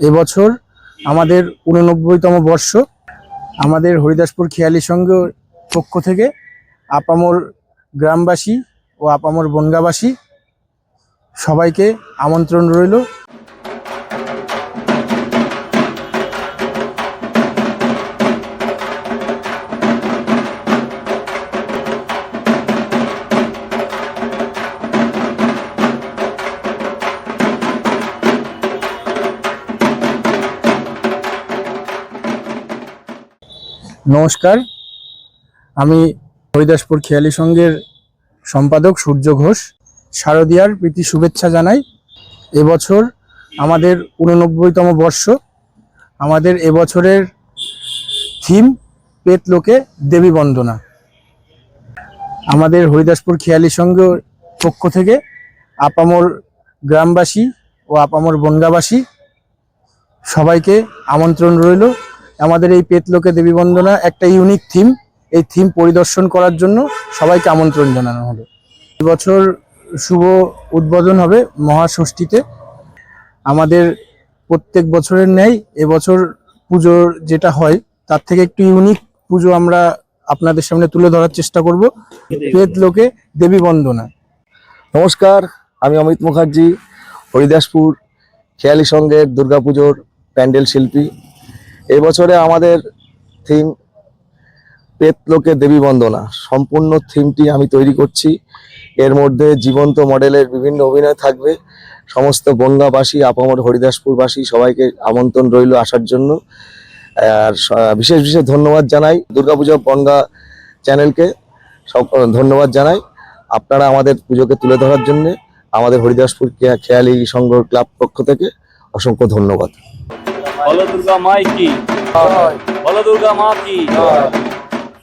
এবছর আমাদের উননব্বইতম বর্ষ। আমাদের হরিদাসপুর খেয়ালি সংঘ পক্ষ থেকে আপামর গ্রামবাসী ও আপামর বনগাবাসী সবাইকে আমন্ত্রণ রইল। নমস্কার। আমি হরিদাসপুর খেয়ালি সংঘের সম্পাদক সূর্য ঘোষ। শারদীয়ার প্রীতি শুভেচ্ছা জানাই। এবছর আমাদের উননব্বইতম বর্ষ। আমাদের এবছরের থিম পেট লোকে দেবী বন্দনা। আমাদের হরিদাসপুর খেয়ালি সংঘ পক্ষ থেকে আপামর গ্রামবাসী ও আপামর বনগাবাসী সবাইকে আমন্ত্রণ রইল। আমাদের এই পেতলোকে দেবী বন্দনা একটা ইউনিক থিম এই থিম পরিদর্শন করার জন্য সবাইকে আমন্ত্রণ জানানো হলো এবছর শুভ উদ্বোধন হবে মহাষষ্ঠীতে। আমাদের প্রত্যেক বছরের ন্যায় এবছর পুজোর যেটা হয়, তার থেকে একটু ইউনিক পুজো আমরা আপনাদের সামনে তুলে ধরার চেষ্টা করব। পেতলোকে দেবী বন্দনা। নমস্কার, আমি অমিত মুখার্জি, হরিদাসপুর খেয়ালি সংঘের দুর্গাপুজোর প্যান্ডেল শিল্পী। এই বছরে আমাদের থিম পেতলোকে দেবী বন্দনা। সম্পূর্ণ থিমটি আমি তৈরি করছি। এর মধ্যে জীবন্ত মডেলের বিভিন্ন অভিনয় থাকবে। সমস্ত বনগাবাসী আপামর হরিদাসপুরবাসী সবাইকে আমন্ত্রণ রইল আসার জন্য। আর বিশেষ বিশেষ ধন্যবাদ জানাই দুর্গাপুজো বনগা চ্যানেলকে। সব, ধন্যবাদ জানাই আপনারা আমাদের পুজোকে তুলে ধরার জন্য। আমাদের হরিদাসপুর খেয়ালি সংঘ ক্লাব পক্ষ থেকে অসংখ্য ধন্যবাদ। বলো দুর্গা মাই কি? বলো দুর্গা মা কি?